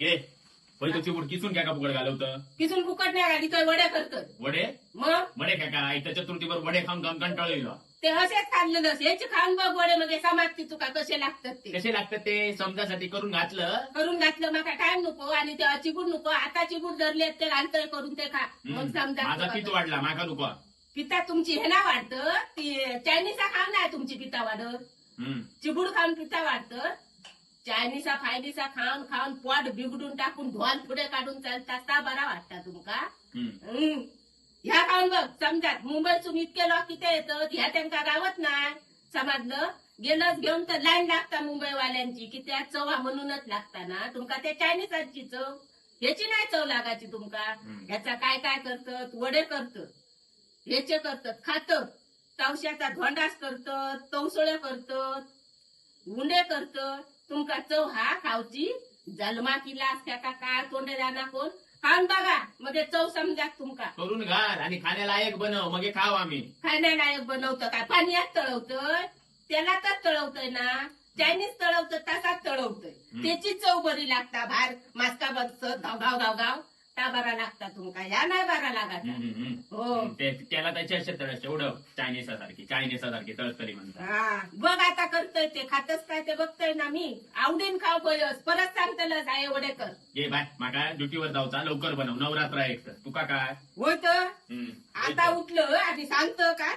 ए पहिले तुझी बुड किसून काय का फुकट घालवतं? किसून फुकट नाही घाली काय वड्या करतोय वडे? मग? वडे काय काय? त्या चतुर्थीवर वडे खाऊन कंटाळ येईल ते असेच खाल्लं नस. याचे खाऊन बघ वडे मग समाजची तुका कसे लागतात ते. कसे लागतात ते? समजासाठी करून घातलं. करून घातलं मग टाइम नको आणि ते चिबूड नको. आता चिबूड धरले ते घालतोय करून ते खा. मग समजा माझा पित वाढला माका नको. पिता तुमची हे ना वाढतं ती चायनीचा खाऊन नाही तुमची पिता वाढत. हम्म. चिबूड खाऊन पिता वाढतं. चायनीचा फायनीचा खाऊन खाऊन पोट बिघडून टाकून ढोल पुढे काढून चालता ता बरा वाटता तुमका? हम्म. हम्म. ह्या खाऊन बघ समजात. मुंबईतून इतके लोक किती येतात ह्या त्यांका गावत नाही. समजलं? गेलंच घेऊन तर लाईन लागता मुंबईवाल्यांची की त्या चवा म्हणूनच लागता ना तुमका त्या चायनीजाची चव ह्याची नाही चव लागायची तुमका. हम्म. ह्याचा काय काय करतात? वडे करतात. ह्याचे करतात. खातात. तवशाचा धोंडास करतात. तवसळे करतात. उंडे करतात. तुमका चव हा खावची? जन्मा किला त्या का काय तोंडे जाणार कोण? खाऊन बघा मध्ये चव समजा तुमका. करून घाल आणि खाण्यालायक बनव मग हे खाऊ आम्ही. खाण्यालायक बनवतं काय? पाण्यात तळवतंय? त्याला तर तळवतंय ना? चायनीज तळवतं तसाच तळवतंय. त्याची चव बरी लागता बाहेर. मास्का बसत गाव गाव गाव गाव त्या बरा लागता तुमका? या नाही बरा हम्म. हो. ते- त्याला त्याची असे तळस एवढं चायनीसा सारखी चायनीसा सारखी तळतरी म्हणतात. हा. बघ आता करतोय ते खातच काय ते बघतोय ना मी. आवडीन खाऊ बयस परत सांगतलंच आहे एवढे कर. ये बाय माका ड्युटीवर जाऊचा लवकर बनव नवरात्र आहे एक तर. तुका काय? होय तर हम्म. आता उठलं आणि सांगतो काय